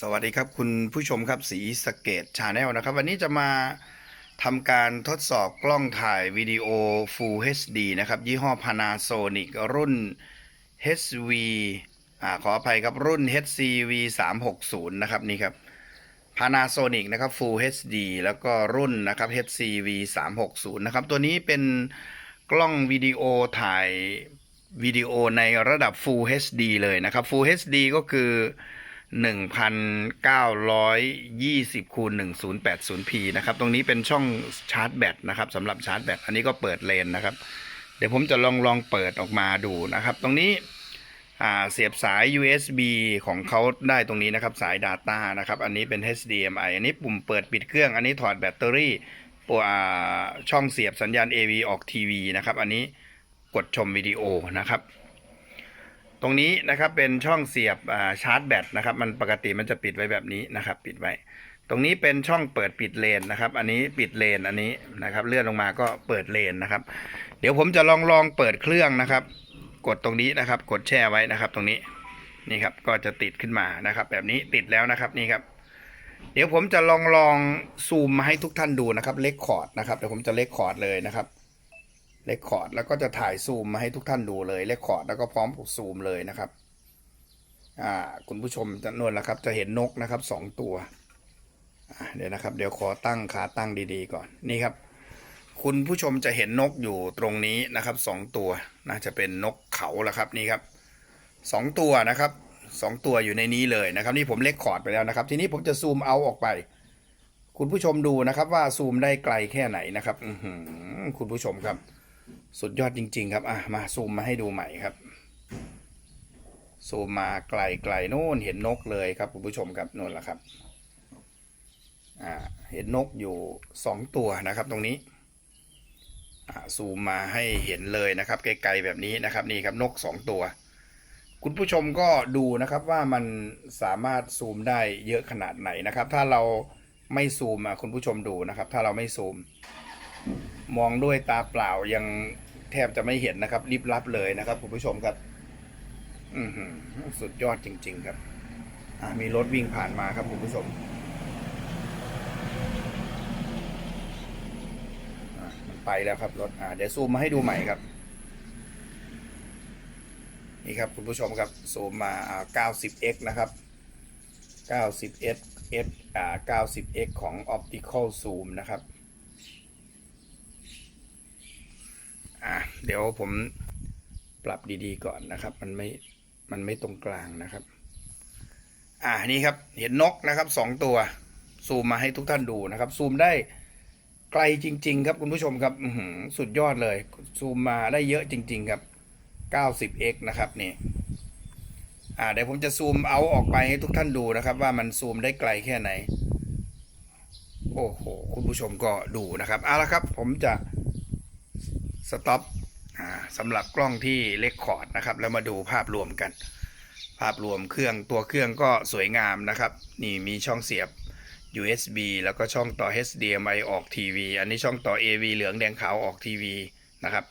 สวัสดีครับคุณผู้ชมครับสีสเกตชาแนลนะครับ วันนี้จะมาทำการทดสอบกล้องถ่ายวิดีโอ Full HD นะครับ ยี่ห้อ Panasonic รุ่น HV อ่าขออภัยครับรุ่น HCV 360นะครับนี่ครับ Panasonic นะครับ Full HD แล้วก็รุ่นนะครับ HCV 360นะครับ ตัวนี้เป็นกล้องวิดีโอถ่ายวิดีโอในระดับ Full HD เลยนะครับ Full HD ก็คือ 1,920คูณ 1080p นะครับ ตรงนี้เป็นช่องชาร์จแบตนะครับสำหรับชาร์จแบต อันนี้ก็เปิดเลนนะครับ เดี๋ยวผมจะลองลองเปิดออกมาดูนะครับ ตรงนี้เสียบสาย USB ของเขาได้ตรงนี้นะครับ สาย Data นะครับ อันนี้เป็น HDMI อันนี้ปุ่มเปิดปิดเครื่อง อันนี้ถอดแบตเตอรี่ปัวอ่าช่องเสียบสัญญาณ AV ออกทีวีนะครับ อันนี้กดชมวิดีโอนะครับ ตรงนี้นะครับเป็นช่องเสียบชาร์จแบตนะครับมันปกติมันจะปิดไว้แบบนี้นะครับ ปิดไว้ ตรงนี้เป็นช่องเปิดปิดเลนนะครับ อันนี้ปิดเลนอันนี้นะครับ เลื่อนลงมาก็เปิดเลนนะครับ เดี๋ยวผมจะลองลองเปิดเครื่องนะครับ กดตรงนี้นะครับ กดแช่ไว้นะครับ ตรงนี้นี่ครับก็จะติดขึ้นมานะครับ แบบนี้ติดแล้วนะครับนี่ครับ เดี๋ยวผมจะลองลองซูมมาให้ทุกท่านดูนะครับเลคคอร์ดนะครับเดี๋ยวผมจะเลคคอร์ดเลยนะครับ เลคคอร์ดแล้วก็จะถ่ายซูมมาให้ทุกท่านดูเลยเลคคอร์ดแล้วก็พร้อมกับซูมเลยนะครับ อ่า คุณผู้ชมจะนวนแล้วครับ จะเห็นนกนะครับสองตัวเดี๋ยวนะครับ เดี๋ยวขอตั้งขาตั้งดีๆก่อนนี่ครับ คุณผู้ชมจะเห็นนกอยู่ตรงนี้นะครับสองตัวน่าจะเป็นนกเขาละครับนี่ครับสองตัวนะครับสองตัวอยู่ในนี้เลยนะครับนี่ผมเลคคอร์ดไปแล้วนะครับ ทีนี้ผมจะซูมเอาออกไป คุณผู้ชมดูนะครับว่าซูมได้ไกลแค่ไหนนะครับอืคุณผู้ชมครับ สุดยอดจริง ๆ ครับ อะ มาซูมมาให้ดูใหม่ครับ ซูมมาไกลๆโน่นเห็นนกเลยครับคุณผู้ชมครับโน่นแหละครับ อ่า เห็นนกอยู่สองตัวนะครับ ตรงนี้อ่าซูมมาให้เห็นเลยนะครับ ไกลๆแบบนี้นะครับนี่ครับนกสองตัว คุณผู้ชมก็ดูนะครับว่ามันสามารถซูมได้เยอะขนาดไหนนะครับ ถ้าเราไม่ซูมอะคุณผู้ชมดูนะครับ ถ้าเราไม่ซูม มองด้วยตาเปล่ายังแทบจะไม่เห็นนะครับริบลับเลยนะครับคุณผู้ชมครับ อืสุดยอดจริง ๆ ครับมีรถวิ่งผ่านมาครับคุณผู้ชมมันไปแล้วครับรถเดี๋ยวซูมมาให้ดูใหม่ครับ นี่ครับคุณผู้ชมครับซูมมาอ่า 90x นะครับ 90x f อ่า 90x ของ optical zoom นะครับ อะ เดี๋ยวผมปรับดีๆก่อนนะครับ มันไม่มันไม่ตรงกลางนะครับ อ่านี่ครับเห็นนกนะครับสองตัวซูมมาให้ทุกท่านดูนะครับ ซูมได้ไกลจริง ๆ ครับคุณผู้ชมครับสุดยอดเลย ซูมมาได้เยอะจริง ๆ ครับ 90x นะครับนี่อ่าเดี๋ยวผมจะซูมเอาออกไปให้ทุกท่านดูนะครับ ว่ามันซูมได้ไกลแค่ไหน โอ้โห คุณผู้ชมก็ดูนะครับเอาละครับ ผมจะสต็อป สำหรับกล้องที่เลคคอร์ดนะครับ แล้วมาดูภาพรวมกัน ภาพรวมเครื่องตัวเครื่องก็สวยงามนะครับ นี่มีช่องเสียบ USB แล้วก็ช่องต่อ HDMI ออกทีวี อันนี้ช่องต่อ AV เหลืองแดงขาวออกทีวีนะครับ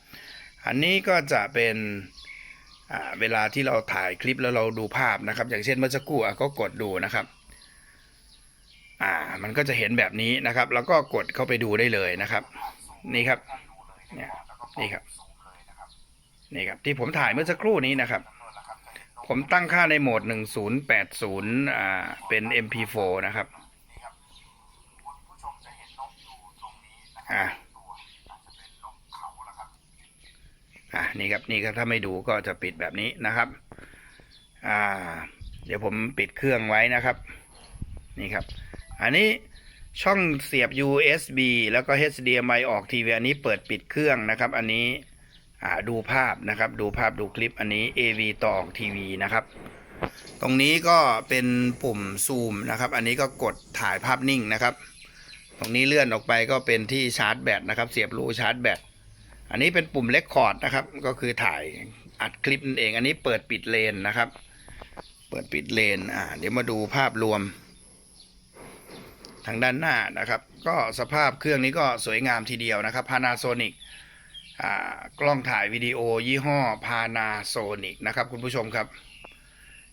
อันนี้ก็จะเป็นเวลาที่เราถ่ายคลิปแล้วเราดูภาพนะครับ อย่างเช่นเมื่อสักครู่ก็กดดูนะครับอ่ามันก็จะเห็นแบบนี้นะครับ แล้วก็กดเข้าไปดูได้เลยนะครับ นี่ครับเนี่ยนี่ครับ นี่ครับที่ผมถ่ายเมื่อสักครู่นี้นะครับ ผมตั้งค่าในโหมด 1080อ่าเป็น MP4 นะครับอ่าอ่านี่ครับนี่ก็ถ้าไม่ดูก็จะปิดแบบนี้นะครับ อ่า เดี๋ยวผมปิดเครื่องไว้นะครับ นี่ครับ อันนี้ช่องเสียบ USB แล้วก็ HDMI ออกทีวีอันนี้เปิดปิดเครื่องนะครับ อันนี้ ดูภาพนะครับ ดูภาพดูคลิปอันนี้ AV ต่อออกทีวีนะครับ ตรงนี้ก็เป็นปุ่มซูมนะครับ อันนี้ก็กดถ่ายภาพนิ่งนะครับ ตรงนี้เลื่อนออกไปก็เป็นที่ชาร์จแบตนะครับ เสียบรูชาร์จแบตอันนี้เป็นปุ่มเลคคอร์ดนะครับ ก็คือถ่ายอัดคลิปนั่นเอง อันนี้เปิดปิดเลนนะครับ เปิดปิดเลนอ่าเดี๋ยวมาดูภาพรวม ทางด้านหน้านะครับ ก็สภาพเครื่องนี้ก็สวยงามทีเดียวนะครับ Panasonic กล้องถ่ายวิดีโอยี่ห้อ Panasonic นะครับคุณผู้ชมครับ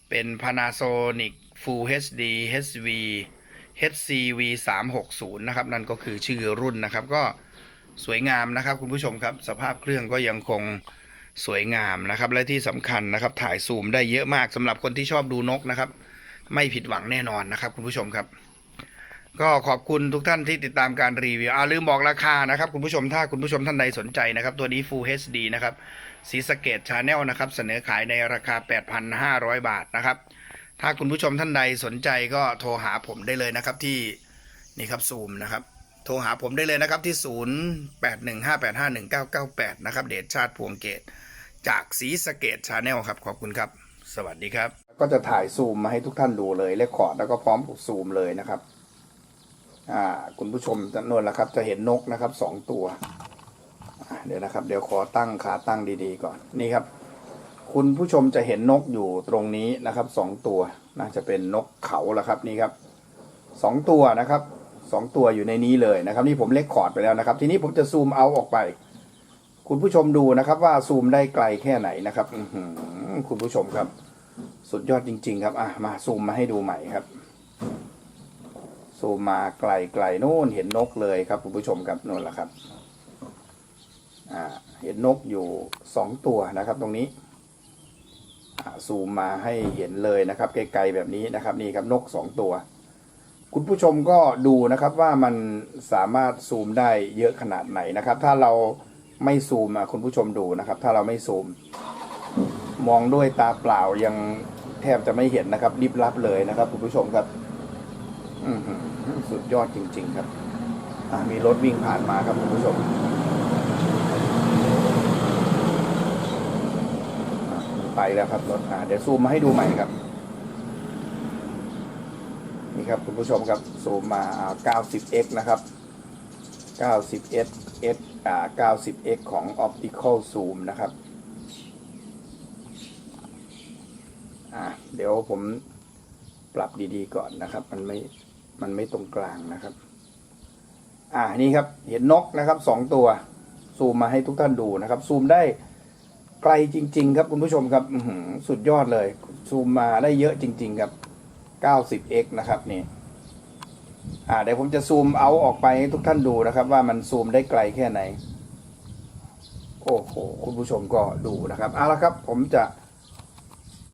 เป็น Panasonic Full HD HV HCV 360นะครับ นั่นก็คือชื่อรุ่นนะครับ ก็สวยงามนะครับคุณผู้ชมครับ สภาพเครื่องก็ยังคงสวยงามนะครับ และที่สำคัญนะครับถ่ายซูมได้เยอะมากสำหรับคนที่ชอบดูนกนะครับ ไม่ผิดหวังแน่นอนนะครับคุณผู้ชมครับ ก็ขอบคุณทุกท่านที่ติดตามการรีวิวอ่าลืมบอกราคานะครับ คุณผู้ชมถ้าคุณผู้ชมท่านใดสนใจนะครับ ตัวนี้ Full HD นะครับสีสเกตชาแนลนะครับ เสนอขายในราคา 8,500 บาทนะครับ ถ้าคุณผู้ชมท่านใดสนใจก็โทรหาผมได้เลยนะครับที่นี่ครับซูมนะครับ โทรหาผมได้เลยนะครับที่ 0815851998 นะครับ เดชชาติพวงเกต จากสีสเกตชาแนลครับ ขอบคุณครับ สวัสดีครับ ก็จะถ่ายซูมมาให้ทุกท่านดูเลยเลคคอร์ดแล้วก็พร้อมกับซูมเลยนะครับ อ่าคุณผู้ชมจำนวนแล้วครับ จะเห็นนกนะครับสองตัวเดี๋ยวนะครับ เดี๋ยวขอตั้งขาตั้งดีๆก่อนนี่ครับ คุณผู้ชมจะเห็นนกอยู่ตรงนี้นะครับสองตัวน่าจะเป็นนกเขาละครับนี่ครับสองตัวนะครับสองตัวอยู่ในนี้เลยนะครับ นี่ผมเลคคอร์ดไปแล้วนะครับ ทีนี้ผมจะซูมเอาออกไป คุณผู้ชมดูนะครับ ว่าซูมได้ไกลแค่ไหนนะครับอืคุณผู้ชมครับ สุดยอดจริง ๆ ครับอะมาซูมมาให้ดูใหม่ครับ ซูมมาไกลไกลๆนู่นเห็นนกเลยครับคุณผู้ชมครับนู่นแหละครับอ่าเห็นนกอยู่สองตัวนะครับ ตรงนี้ซูมมาให้เห็นเลยนะครับไกลๆแบบนี้นะครับนี่ครับนกสองตัว คุณผู้ชมก็ดูนะครับว่ามันสามารถซูมได้เยอะขนาดไหนนะครับ ถ้าเราไม่ซูมคุณผู้ชมดูนะครับ ถ้าเราไม่ซูม มองด้วยตาเปล่ายังแทบจะไม่เห็นนะครับริบลับเลยนะครับ คุณผู้ชมครับ สุดยอดจริง ๆ ครับมีรถวิ่งผ่านมาครับคุณผู้ชมไปแล้วครับรถเดี๋ยวซูมมาให้ดูใหม่ครับ นี่ครับคุณผู้ชมครับซูมมาอ่า 90x นะครับ 90x s อ่า 90x ของ optical zoom นะครับเดี๋ยวผมปรับดีๆก่อนนะครับ มันไม่ มันไม่ตรงกลางนะครับ อ่านี่ครับเห็นนกนะครับสองตัว ซูมมาให้ทุกท่านดูนะครับ ซูมได้ไกลจริง ๆ ครับคุณผู้ชมครับสุดยอดเลย ซูมมาได้เยอะจริง ๆ ครับ 90x นะครับนี่อ่าเดี๋ยวผมจะซูมเอาออกไปให้ทุกท่านดูนะครับ ว่ามันซูมได้ไกลแค่ไหน โอ้โหคุณผู้ชมก็ดูนะครับเอาละครับ ผมจะ